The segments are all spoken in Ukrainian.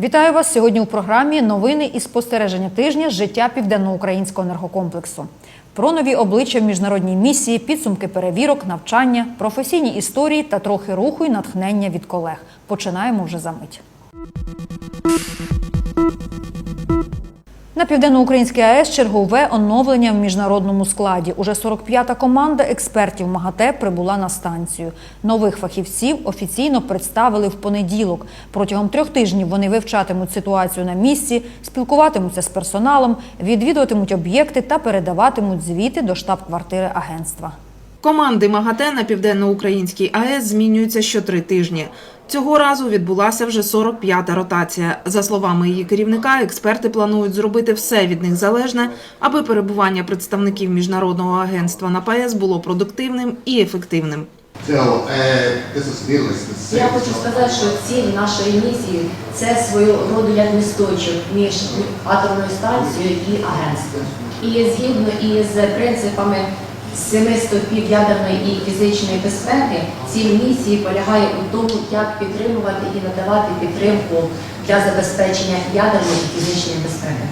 Вітаю вас сьогодні у програмі Новини і спостереження тижня з життя південноукраїнського енергокомплексу. Про нові обличчя в міжнародній місії, підсумки перевірок, навчання, професійні історії та трохи руху і натхнення від колег. Починаємо вже за мить. На південноукраїнській АЕС чергове оновлення в міжнародному складі. Уже 45-та команда експертів МАГАТЕ прибула на станцію. Нових фахівців офіційно представили в понеділок. Протягом трьох тижнів вони вивчатимуть ситуацію на місці, спілкуватимуться з персоналом, відвідуватимуть об'єкти та передаватимуть звіти до штаб-квартири агентства. Команди МАГАТЕ на південноукраїнській АЕС змінюються щотри тижні. Цього разу відбулася вже 45-та ротація. За словами її керівника, експерти планують зробити все від них залежне, аби перебування представників міжнародного агентства на ПАЕС було продуктивним і ефективним. Say. Я хочу сказати, що ціль нашої місії це свого роду як місточок між атомною станцією і агентством. І згідно із принципами семи стовпів ядерної і фізичної безпеки, ціль місії полягає у тому, як підтримувати і надавати підтримку для забезпечення ядерної і фізичної безпеки.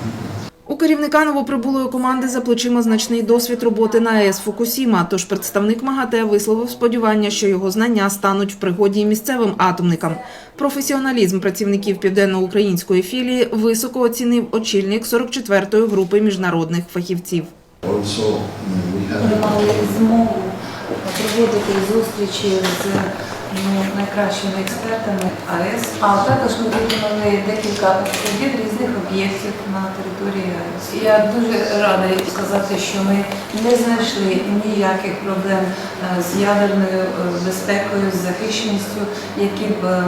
У керівника новоприбулої команди за плечима значний досвід роботи на АЕС Фукусіма. Тож представник МАГАТЕ висловив сподівання, що його знання стануть в пригоді місцевим атомникам. Професіоналізм працівників південноукраїнської філії високо оцінив очільник 44-ї групи міжнародних фахівців. Mm, Ми мали змогу проводити зустрічі з найкращими експертами АЕС, а також ми виконали декілька обходів різних об'єктів на території АЕС. Я дуже рада сказати, що ми не знайшли ніяких проблем е, з ядерною е, безпекою, з захищеністю, які б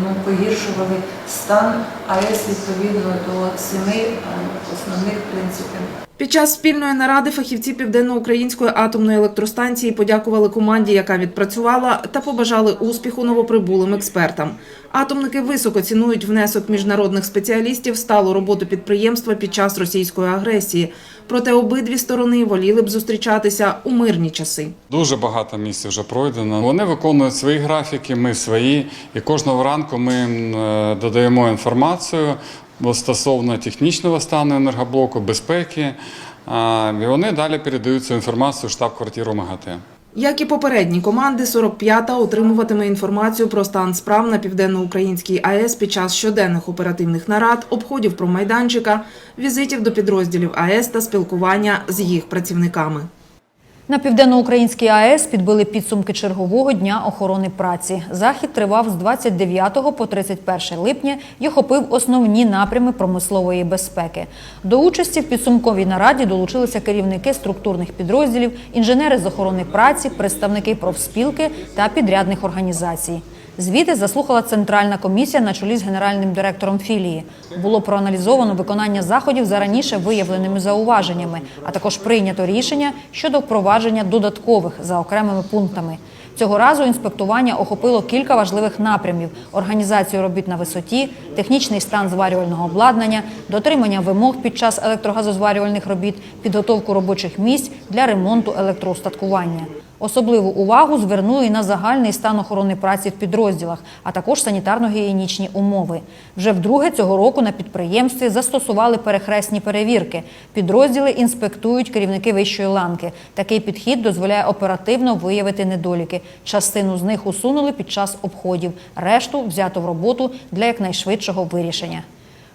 ну, погіршували стан АЕС відповідно до семи е, основних принципів. Під час спільної наради фахівці південноукраїнської атомної електростанції подякували команді, яка відпрацювала, та побажали успіху новоприбулим експертам. Атомники високо цінують внесок міжнародних спеціалістів сталу роботу підприємства під час російської агресії. Проте обидві сторони воліли б зустрічатися у мирні часи. Дуже багато місць вже пройдено. Вони виконують свої графіки, ми свої. І кожного ранку ми е, додаємо інформацію стосовно технічного стану енергоблоку, безпеки. І вони далі передають цю інформацію штаб-квартиру МАГАТЕ. Як і попередні команди, 45-та отримуватиме інформацію про стан справ на південноукраїнській АЕС під час щоденних оперативних нарад, обходів про майданчика, візитів до підрозділів АЕС та спілкування з їх працівниками. На південноукраїнській АЕС підбили підсумки чергового дня охорони праці. Захід тривав з 29 по 31 липня і охопив основні напрями промислової безпеки. До участі в підсумковій нараді долучилися керівники структурних підрозділів, інженери з охорони праці, представники профспілки та підрядних організацій. Звіти заслухала Центральна комісія на чолі з генеральним директором філії. Було проаналізовано виконання заходів за раніше виявленими зауваженнями, а також прийнято рішення щодо впровадження додаткових за окремими пунктами. Цього разу інспектування охопило кілька важливих напрямів: організацію робіт на висоті, технічний стан зварювального обладнання, дотримання вимог під час електрогазозварювальних робіт, підготовку робочих місць для ремонту електроустаткування. Особливу увагу звернули на загальний стан охорони праці в підрозділах, а також санітарно-гігієнічні умови. Вже вдруге цього року на підприємстві застосували перехресні перевірки. Підрозділи інспектують керівники вищої ланки. Такий підхід дозволяє оперативно виявити недоліки. Частину з них усунули під час обходів, решту взято в роботу для якнайшвидшого вирішення.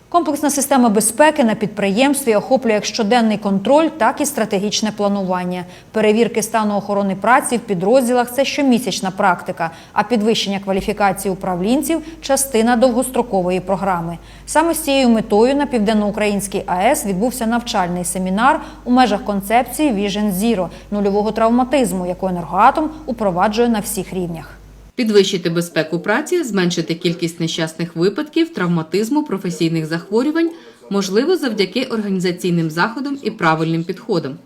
Комплексна система безпеки на підприємстві охоплює як щоденний контроль, так і стратегічне планування. Перевірки стану охорони праці в підрозділах це щомісячна практика, а підвищення кваліфікації управлінців частина довгострокової програми. Саме з цією метою на південноукраїнській АЕС відбувся навчальний семінар у межах концепції Vision Zero – нульового травматизму, яку енергоатом упроваджує на всіх рівнях. Підвищити безпеку праці, зменшити кількість нещасних випадків, травматизму, професійних захворювань можливо завдяки організаційним заходам і правильним підходам.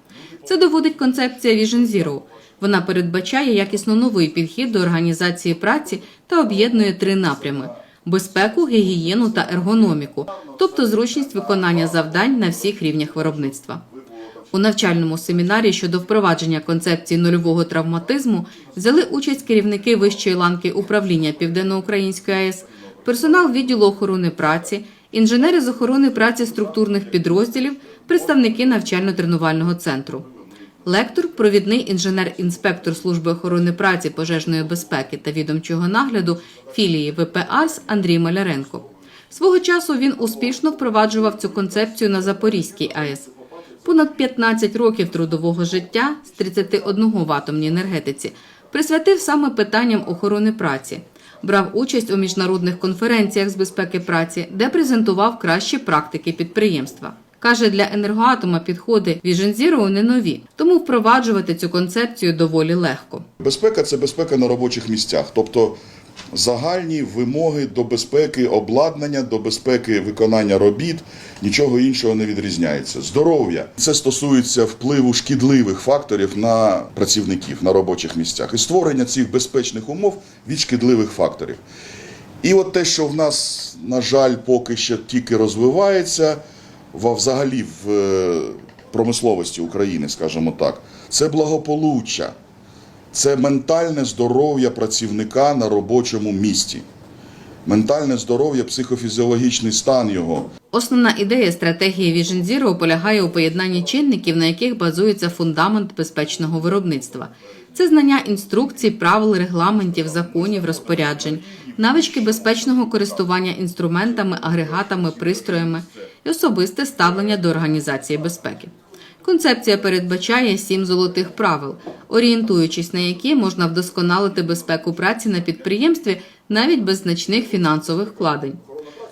Це доводить концепція Vision Zero. Вона передбачає якісно новий підхід до організації праці та об'єднує три напрями: безпеку, гігієну та ергономіку, тобто зручність виконання завдань на всіх рівнях виробництва. У навчальному семінарі щодо впровадження концепції нульового травматизму взяли участь керівники вищої ланки управління Південноукраїнської АЕС, персонал відділу охорони праці, інженери з охорони праці структурних підрозділів, представники навчально-тренувального центру. Лектор, провідний інженер-інспектор служби охорони праці, пожежної безпеки та відомчого нагляду філії ВП «Арс» Андрій Маляренко. Свого часу він успішно впроваджував цю концепцію на Запорізькій АЕС. Понад 15 років трудового життя з 31 в атомній енергетиці присвятив саме питанням охорони праці. Брав участь у міжнародних конференціях з безпеки праці, де презентував кращі практики підприємства. Каже, для енергоатома підходи Vision Zero не нові, тому впроваджувати цю концепцію доволі легко. Безпека це безпека на робочих місцях, тобто загальні вимоги до безпеки обладнання, до безпеки виконання робіт, нічого іншого не відрізняється. Здоров'я це стосується впливу шкідливих факторів на працівників на робочих місцях і створення цих безпечних умов від шкідливих факторів. І от те, що в нас, на жаль, поки що тільки розвивається, взагалі в е, промисловості України, скажімо так, це благополуччя, це ментальне здоров'я працівника на робочому місці, ментальне здоров'я, психофізіологічний стан його. Основна ідея стратегії Vision Zero полягає у поєднанні чинників, на яких базується фундамент безпечного виробництва. Це знання інструкцій, правил, регламентів, законів, розпоряджень, навички безпечного користування інструментами, агрегатами, пристроями і особисте ставлення до організації безпеки. Концепція передбачає сім золотих правил, орієнтуючись на які можна вдосконалити безпеку праці на підприємстві навіть без значних фінансових вкладень.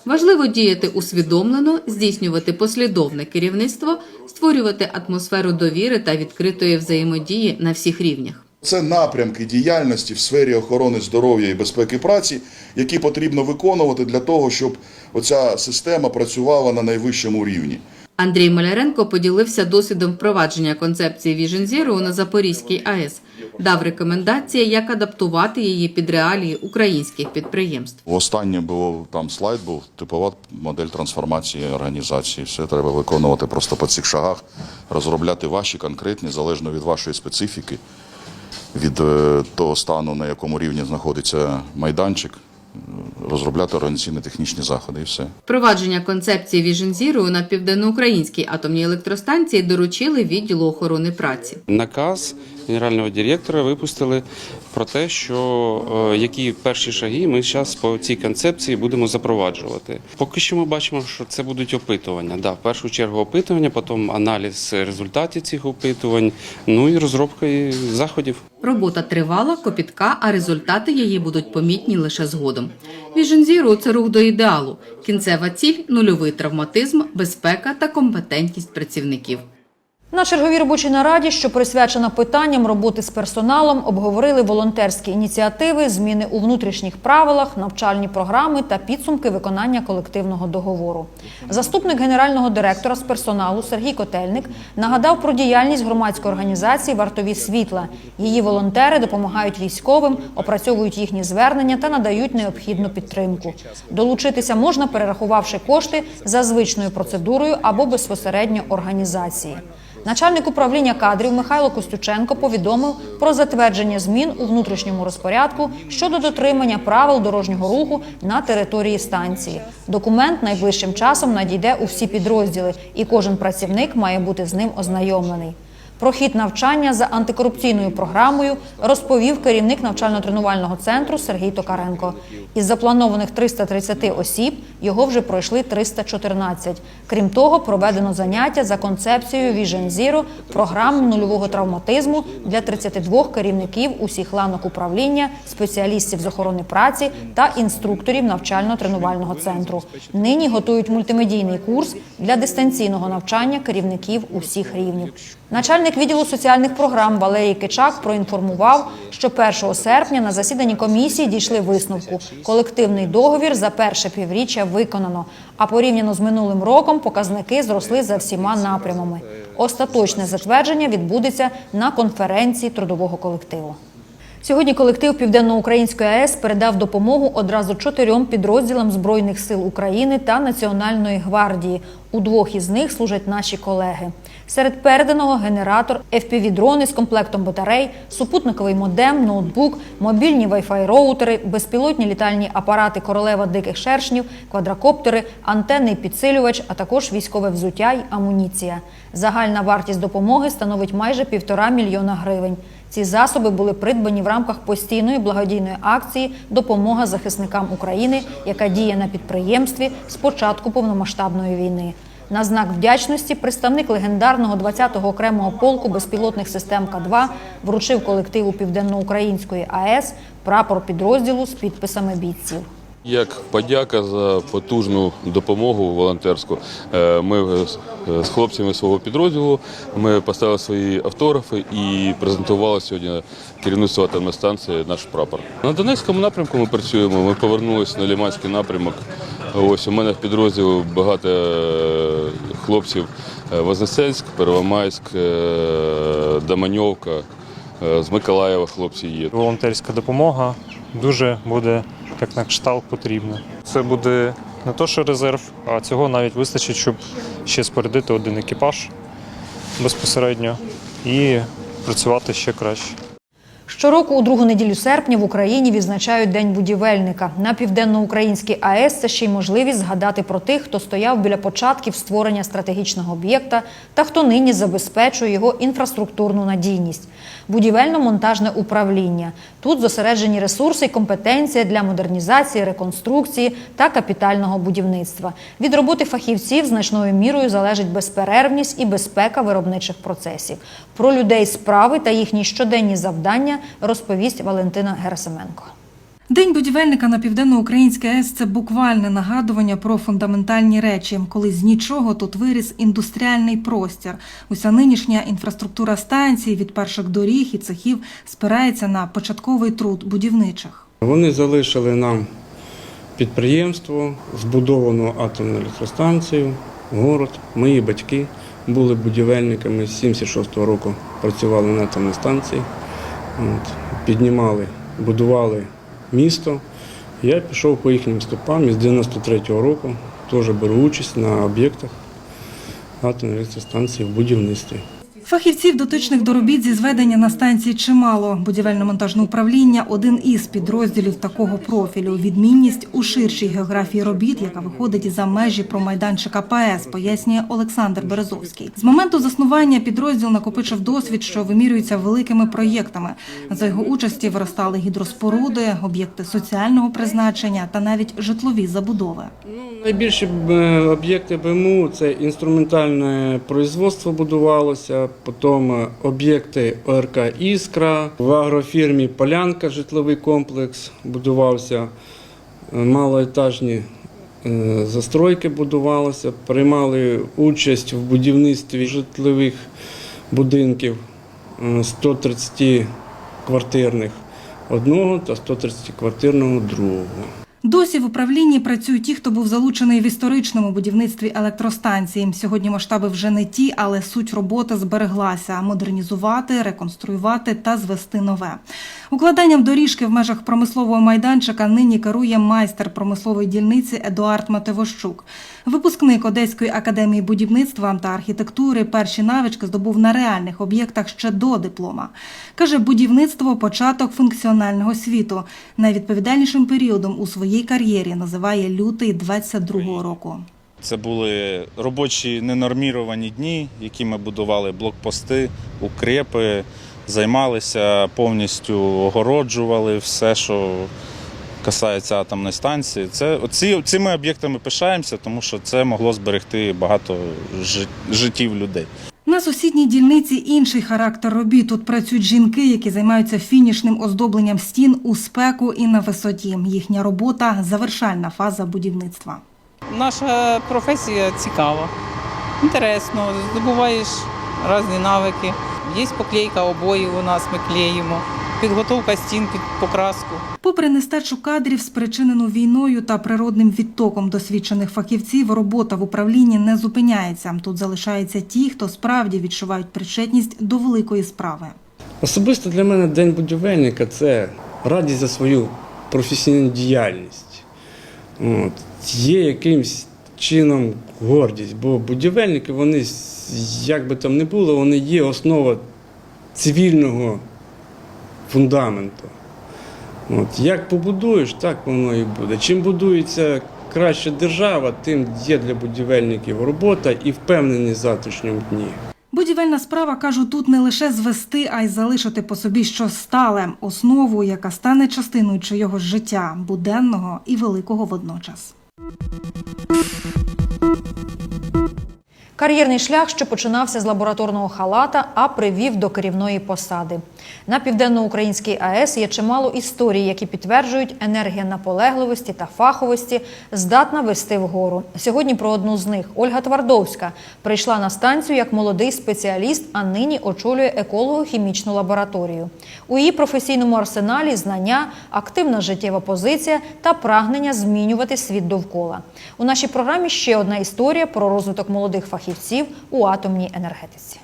Важливо діяти усвідомлено, здійснювати послідовне керівництво, створювати атмосферу довіри та відкритої взаємодії на всіх рівнях. Це напрямки діяльності в сфері охорони здоров'я і безпеки праці, які потрібно виконувати для того, щоб оця система працювала на найвищому рівні. Андрій Маляренко поділився досвідом впровадження концепції Vision Zero на Запорізькій АЕС, дав рекомендації, як адаптувати її під реалії українських підприємств. Останнє було там слайд був типова модель трансформації організації. Все треба виконувати просто по цих шагах, розробляти ваші конкретні, залежно від вашої специфіки, від е, того стану, на якому рівні знаходиться майданчик, розробляти організаційно-технічні заходи і все. Впровадження концепції Vision Zero на південноукраїнській атомній електростанції доручили відділу охорони праці. наказ генерального директора випустили про те, що е, які перші шаги ми зараз по цій концепції будемо запроваджувати. Поки що ми бачимо, що це будуть опитування. Да, в першу чергу опитування, потім аналіз результатів цих опитувань, ну і розробка заходів. Робота тривала, копітка, а результати її будуть помітні лише згодом. Vision Zero – це рух до ідеалу. Кінцева ціль – нульовий травматизм, безпека та компетентність працівників. На черговій робочій нараді, що присвячена питанням роботи з персоналом, обговорили волонтерські ініціативи, зміни у внутрішніх правилах, навчальні програми та підсумки виконання колективного договору. Заступник генерального директора з персоналу Сергій Котельник нагадав про діяльність громадської організації Вартові світла. Її волонтери допомагають військовим, опрацьовують їхні звернення та надають необхідну підтримку. Долучитися можна, перерахувавши кошти за звичною процедурою або безпосередньо організації. Начальник управління кадрів Михайло Костюченко повідомив про затвердження змін у внутрішньому розпорядку щодо дотримання правил дорожнього руху на території станції. Документ найближчим часом надійде у всі підрозділи, і кожен працівник має бути з ним ознайомлений. Про хід навчання за антикорупційною програмою розповів керівник навчально-тренувального центру Сергій Токаренко. Із запланованих 330 осіб його вже пройшли 314. Крім того, проведено заняття за концепцією Vision Zero програм нульового травматизму для 32 керівників усіх ланок управління, спеціалістів з охорони праці та інструкторів навчально-тренувального центру. Нині готують мультимедійний курс для дистанційного навчання керівників усіх рівнів. Начальник відділу соціальних програм Валерій Кичак проінформував, що 1 серпня на засіданні комісії дійшли висновку. Колективний договір за перше півріччя виконано, а порівняно з минулим роком показники зросли за всіма напрямами. Остаточне затвердження відбудеться на конференції трудового колективу. Сьогодні колектив Південноукраїнської АЕС передав допомогу одразу чотирьом підрозділам Збройних сил України та Національної гвардії. У двох із них служать наші колеги. Серед переданого генератор, FPV-дрони з комплектом батарей, супутниковий модем, ноутбук, мобільні Wi-Fi роутери, безпілотні літальні апарати королева диких шершнів, квадрокоптери, антенний підсилювач, а також військове взуття й амуніція. Загальна вартість допомоги становить майже півтора мільйона гривень. Ці засоби були придбані в рамках постійної благодійної акції Допомога захисникам України, яка діє на підприємстві з початку повномасштабної війни. На знак вдячності представник легендарного 20-го окремого полку безпілотних систем К-2 вручив колективу Південноукраїнської АЕС прапор підрозділу з підписами бійців. Як подяка за потужну допомогу волонтерську, е, ми з- з хлопцями свого підрозділу ми поставили свої автографи і презентували сьогодні керівництво атомної станції наш прапор. На Донецькому напрямку ми працюємо. Ми повернулися на Ліманський напрямок. Ось у мене в підрозділі багато е, хлопців. Е, Вознесенськ, Первомайськ, е, Доманьовка. е, З Миколаєва хлопці є. волонтерська допомога дуже буде як на кшталт потрібна. Це буде не то, що резерв, а цього навіть вистачить, щоб ще спорядити один екіпаж безпосередньо і працювати ще краще. Щороку у другу неділю серпня в Україні відзначають День будівельника. На південноукраїнській АЕС це ще й можливість згадати про тих, хто стояв біля початків створення стратегічного об'єкта та хто нині забезпечує його інфраструктурну надійність. Будівельно-монтажне управління. Тут зосереджені ресурси і компетенція для модернізації, реконструкції та капітального будівництва. Від роботи фахівців значною мірою залежить безперервність і безпека виробничих процесів. Про людей справи та їхні щоденні завдання розповість Валентина Герасименко. День будівельника на південноукраїнській АЕС – це буквальне нагадування про фундаментальні речі, коли з нічого тут виріс індустріальний простір. Уся нинішня інфраструктура станції від перших доріг і цехів спирається на початковий труд будівничих. Вони залишили нам підприємство, збудовану атомну електростанцію, город. Мої батьки були будівельниками з 76-го року, працювали на атомній станції. Піднімали, будували місто. Я пішов по їхнім стопам із з 93-го року теж беру участь на об'єктах атомної електростанції в будівництві. Фахівців, дотичних до робіт зі зведення на станції чимало. Будівельно-монтажне управління – один із підрозділів такого профілю. Відмінність у ширшій географії робіт, яка виходить за межі промайданчика ПАЕС, пояснює Олександр Березовський. З моменту заснування підрозділ накопичив досвід, що вимірюється великими проєктами. За його участі виростали гідроспоруди, об'єкти соціального призначення та навіть житлові забудови. Найбільші е, об'єкти БМУ це інструментальне производство будувалося, потім е, об'єкти ОРК Іскра, в агрофірмі Полянка житловий комплекс будувався, е, малоетажні е, застройки будувалися, приймали участь в будівництві житлових будинків е, 130 квартирних одного та 130 квартирного другого. Досі в управлінні працюють ті, хто був залучений в історичному будівництві електростанції. Сьогодні масштаби вже не ті, але суть роботи збереглася: модернізувати, реконструювати та звести нове. Укладанням доріжки в межах промислового майданчика нині керує майстер промислової дільниці Едуард Матевощук. Випускник Одеської академії будівництва та архітектури перші навички здобув на реальних об'єктах ще до диплома. Каже, будівництво початок функціонального світу. Найвідповідальнішим періодом у своїй кар'єрі називає лютий 22-го року. Це були робочі ненорміровані дні, які ми будували блокпости, укрепи, займалися повністю огороджували все, що касається атомної станції. Це оці, цими об'єктами пишаємося, тому що це могло зберегти багато життів людей. На сусідній дільниці інший характер робіт. Тут працюють жінки, які займаються фінішним оздобленням стін у спеку і на висоті. Їхня робота завершальна фаза будівництва. Наша професія цікава, інтересно, здобуваєш різні навики. Є поклейка обоїв у нас, ми клеїмо, підготовка стін під покраску. Попри нестачу кадрів, спричинену війною та природним відтоком досвідчених фахівців, робота в управлінні не зупиняється. Тут залишаються ті, хто справді відчувають причетність до великої справи. Особисто для мене День будівельника це радість за свою професійну діяльність. От. Є якимсь чином гордість, бо будівельники, вони, як би там не було, вони є основа цивільного фундаменту. От. Як побудуєш, так воно і буде. Чим будується краща держава, тим є для будівельників робота і впевненість в завтрашньому дні. Будівельна справа, кажу, тут не лише звести, а й залишити по собі щось стале, основу, яка стане частиною чийогось життя, буденного і великого водночас. Thank you. Кар'єрний шлях, що починався з лабораторного халата, а привів до керівної посади. На південноукраїнській АЕС є чимало історій, які підтверджують, енергія наполегливості та фаховості здатна вести вгору. Сьогодні про одну з них Ольга Твардовська прийшла на станцію як молодий спеціаліст, а нині очолює еколого-хімічну лабораторію. У її професійному арсеналі знання, активна життєва позиція та прагнення змінювати світ довкола. У нашій програмі ще одна історія про розвиток молодих фахівців у атомній енергетиці.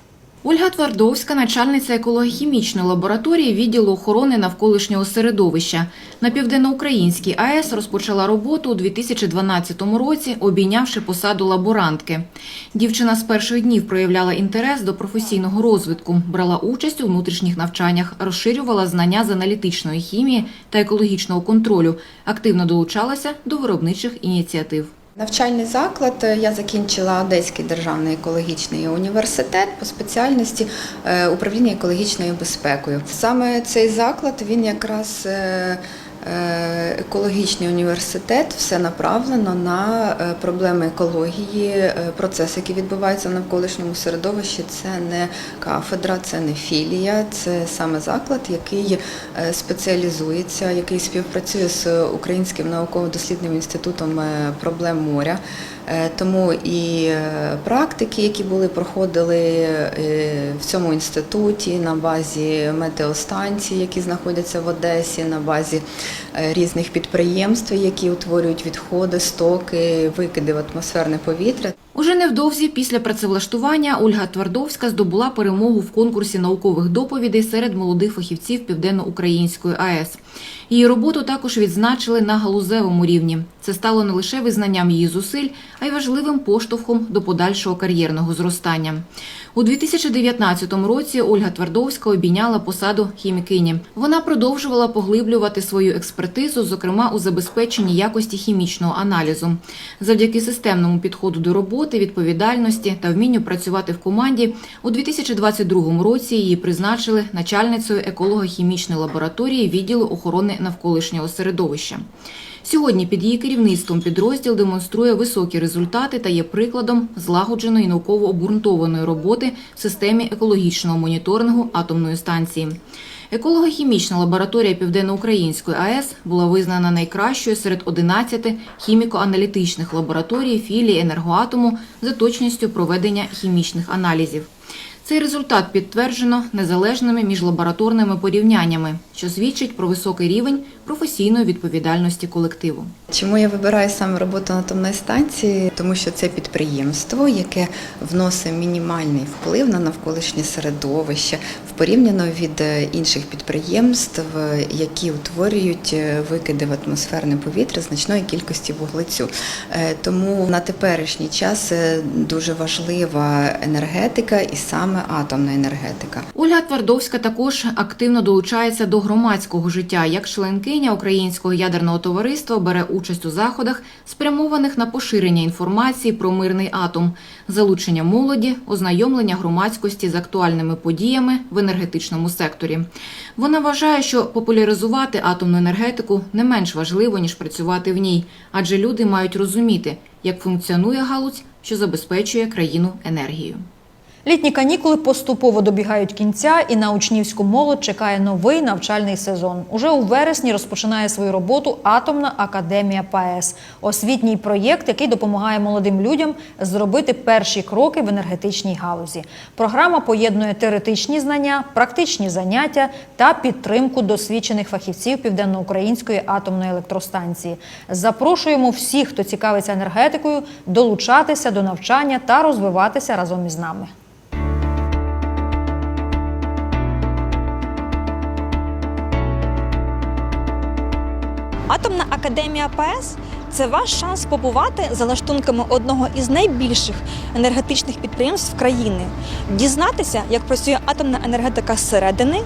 Ольга Твардовська, начальниця екологохімічної лабораторії відділу охорони навколишнього середовища. На південноукраїнській АЕС розпочала роботу у 2012 році, обійнявши посаду лаборантки. Дівчина з перших днів проявляла інтерес до професійного розвитку, брала участь у внутрішніх навчаннях, розширювала знання з аналітичної хімії та екологічного контролю, активно долучалася до виробничих ініціатив. Навчальний заклад е, я закінчила Одеський державний екологічний університет по спеціальності е, управління екологічною безпекою. Саме цей заклад він якраз е, екологічний університет, все направлено на е, проблеми екології, Процес, процеси, які відбуваються в навколишньому середовищі. Це не кафедра, це не філія, це саме заклад, який е, спеціалізується, який співпрацює з Українським науково-дослідним інститутом е, проблем моря. Е, Тому і е, практики, які були проходили е, в цьому інституті на базі метеостанцій, які знаходяться в Одесі, на базі різних підприємств, які утворюють відходи, стоки, викиди в атмосферне повітря. Уже невдовзі після працевлаштування Ольга Твардовська здобула перемогу в конкурсі наукових доповідей серед молодих фахівців Південно-Української АЕС. Її роботу також відзначили на галузевому рівні. Це стало не лише визнанням її зусиль, а й важливим поштовхом до подальшого кар'єрного зростання. У 2019 році Ольга Твардовська обійняла посаду хімікині. Вона продовжувала поглиблювати свою експертизу, зокрема у забезпеченні якості хімічного аналізу. Завдяки системному підходу до роботи, відповідальності та вмінню працювати в команді, у 2022 році її призначили начальницею еколого-хімічної лабораторії відділу охорони навколишнього середовища. Сьогодні під її керівництвом підрозділ демонструє високі результати та є прикладом злагодженої науково обґрунтованої роботи в системі екологічного моніторингу атомної станції. Еколого-хімічна лабораторія Південноукраїнської АЕС була визнана найкращою серед 11 хіміко-аналітичних лабораторій філії енергоатому за точністю проведення хімічних аналізів. Цей результат підтверджено незалежними міжлабораторними порівняннями, що свідчить про високий рівень професійної відповідальності колективу. Чому я вибираю саме роботу на атомній станції? Тому що це підприємство, яке вносить мінімальний вплив на навколишнє середовище в порівняно від е, інших підприємств, е, які утворюють е, викиди в атмосферне повітря значної кількості вуглецю. Тому на теперішній час дуже важлива енергетика і саме атомна енергетика. Ольга Твардовська також активно долучається до громадського життя. Як членкиня Українського ядерного товариства бере участь у заходах, спрямованих на поширення інформації про мирний атом, залучення молоді, ознайомлення громадськості з актуальними подіями в енергетичному секторі. Вона вважає, що популяризувати атомну енергетику не менш важливо ніж працювати в ній, адже люди мають розуміти, як функціонує галузь, що забезпечує країну енергією. Літні канікули поступово добігають кінця, і на учнівську молодь чекає новий навчальний сезон. Уже у вересні розпочинає свою роботу Атомна академія ПАЕС – освітній проєкт, який допомагає молодим людям зробити перші кроки в енергетичній галузі. Програма поєднує теоретичні знання, практичні заняття та підтримку досвідчених фахівців Південноукраїнської атомної електростанції. Запрошуємо всіх, хто цікавиться енергетикою, долучатися до навчання та розвиватися разом із нами. Атомна академія ПС це ваш шанс побувати за лаштунками одного із найбільших енергетичних підприємств країни, дізнатися, як працює атомна енергетика зсередини,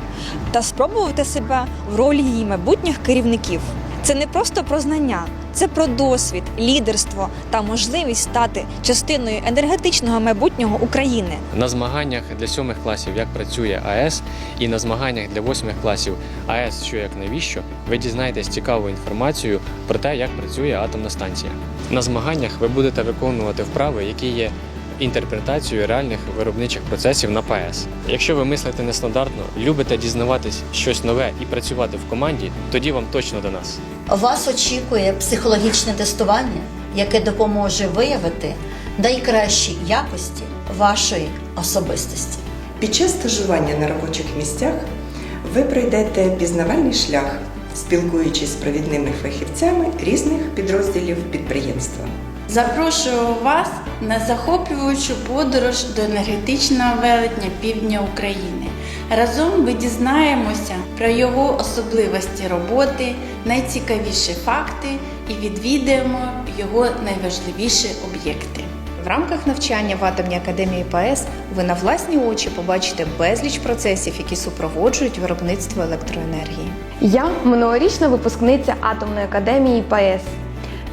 та спробувати себе в ролі її майбутніх керівників. Це не просто про знання, це про досвід, лідерство та можливість стати частиною енергетичного майбутнього України. На змаганнях для сьомих класів, як працює АЕС, і на змаганнях для восьмих класів АЕС, що як навіщо, ви дізнаєтесь цікаву інформацію про те, як працює атомна станція. На змаганнях ви будете виконувати вправи, які є інтерпретацією реальних виробничих процесів на ПАЕС. Якщо ви мислите нестандартно, любите дізнаватись щось нове і працювати в команді, тоді вам точно до нас. Вас очікує психологічне тестування, яке допоможе виявити найкращі якості вашої особистості. Під час стажування на робочих місцях ви пройдете пізнавальний шлях, спілкуючись з провідними фахівцями різних підрозділів підприємства. Запрошую вас на захоплюючу подорож до енергетичного велетня півдня України. Разом ми дізнаємося про його особливості роботи, найцікавіші факти і відвідаємо його найважливіші об'єкти. В рамках навчання в атомній академії ПАЕС ви на власні очі побачите безліч процесів, які супроводжують виробництво електроенергії. Я минулорічна випускниця атомної академії ПАЕС.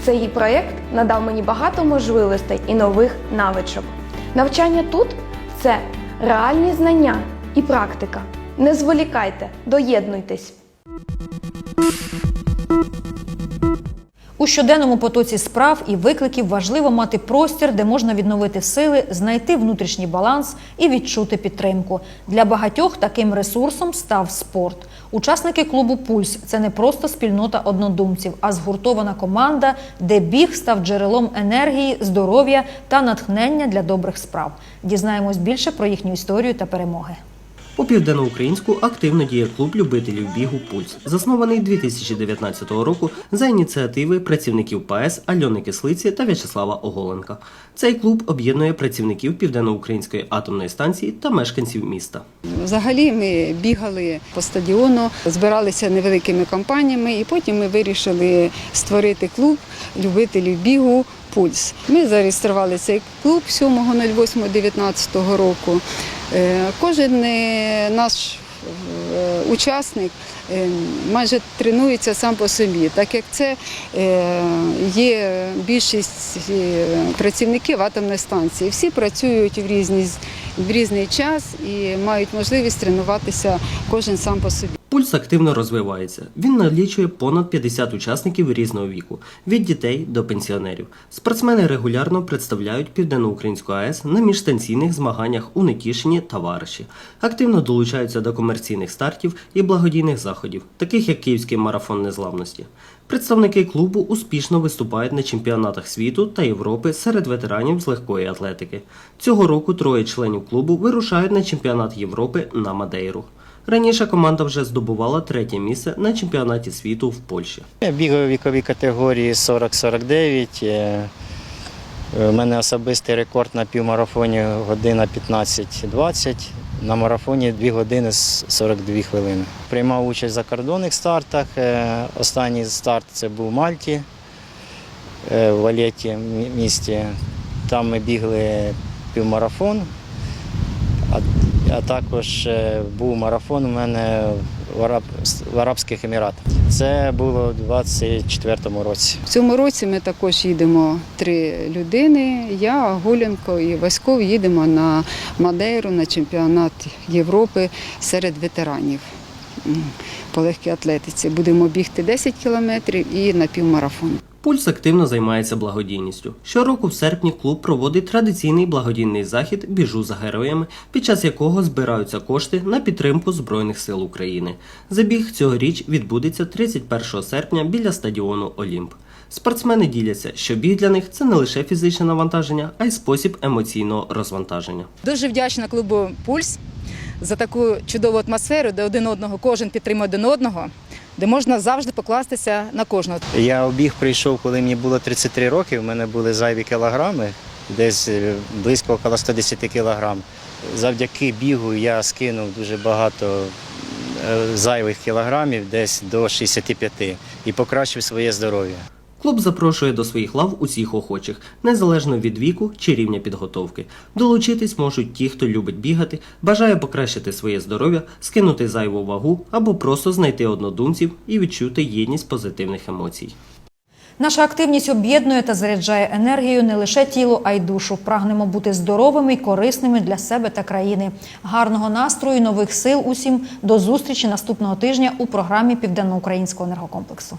Цей проєкт надав мені багато можливостей і нових навичок. Навчання тут це реальні знання і практика. Не зволікайте, доєднуйтесь. У щоденному потоці справ і викликів важливо мати простір, де можна відновити сили, знайти внутрішній баланс і відчути підтримку. Для багатьох таким ресурсом став спорт. Учасники клубу Пульс це не просто спільнота однодумців, а згуртована команда, де біг став джерелом енергії, здоров'я та натхнення для добрих справ. Дізнаємось більше про їхню історію та перемоги. У південноукраїнську активно діє клуб любителів бігу Пульс, заснований 2019 року за ініціативи працівників ПАЕС Альони Кислиці та В'ячеслава Оголенка. Цей клуб об'єднує працівників південноукраїнської атомної станції та мешканців міста. Взагалі ми бігали по стадіону, збиралися невеликими компаніями, і потім ми вирішили створити клуб любителів бігу Пульс. Ми зареєстрували цей клуб 7.08.19 року. Е, Кожен е, наш е, учасник майже тренується сам по собі, так як це є більшість працівників атомної станції. Всі працюють в різний, в різний час і мають можливість тренуватися кожен сам по собі. Пульс активно розвивається. Він налічує понад 50 учасників різного віку, від дітей до пенсіонерів. Спортсмени регулярно представляють Південноукраїнську АЕС на міжстанційних змаганнях у Нетішині та Варші. Активно долучаються до комерційних стартів і благодійних заходів, таких як Київський марафон незламності. Представники клубу успішно виступають на чемпіонатах світу та Європи серед ветеранів з легкої атлетики. Цього року троє членів клубу вирушають на чемпіонат Європи на Мадейру. Раніше команда вже здобувала третє місце на чемпіонаті світу в Польщі. Я бігаю в віковій категорії 40-49. Е, У мене особистий рекорд на півмарафоні година 15-20. На марафоні 2 години 42 хвилини. Приймав участь в закордонних стартах. Е, Останній старт це був в Мальті е, в Валеті місті. Там ми бігли півмарафон, а, також е, був марафон у мене в, Араб, в Арабських Еміратах. Це було у 24-му році. В цьому році ми також їдемо три людини. Я, Гуленко і Васьков їдемо на Мадейру на чемпіонат Європи серед ветеранів по легкій атлетиці. Будемо бігти 10 кілометрів і на півмарафон. Пульс активно займається благодійністю. Щороку в серпні клуб проводить традиційний благодійний захід Біжу за героями, під час якого збираються кошти на підтримку Збройних сил України. Забіг цьогоріч відбудеться 31 серпня біля стадіону Олімп. Спортсмени діляться, що біг для них це не лише фізичне навантаження, а й спосіб емоційного розвантаження. Дуже вдячна клубу Пульс за таку чудову атмосферу, де один одного кожен підтримує один одного, де можна завжди покластися на кожного. Я обіг прийшов, коли мені було 33 роки. У мене були зайві кілограми, десь е, близько около 110 кілограм. Завдяки бігу я скинув дуже багато е, зайвих кілограмів, десь до 65, і покращив своє здоров'я. Клуб запрошує до своїх лав усіх охочих, незалежно від віку чи рівня підготовки. Долучитись можуть ті, хто любить бігати, бажає покращити своє здоров'я, скинути зайву вагу або просто знайти однодумців і відчути єдність позитивних емоцій. Наша активність об'єднує та заряджає енергію не лише тіло, а й душу. Прагнемо бути здоровими і корисними для себе та країни. Гарного настрою, нових сил усім. До зустрічі наступного тижня у програмі Південноукраїнського енергокомплексу.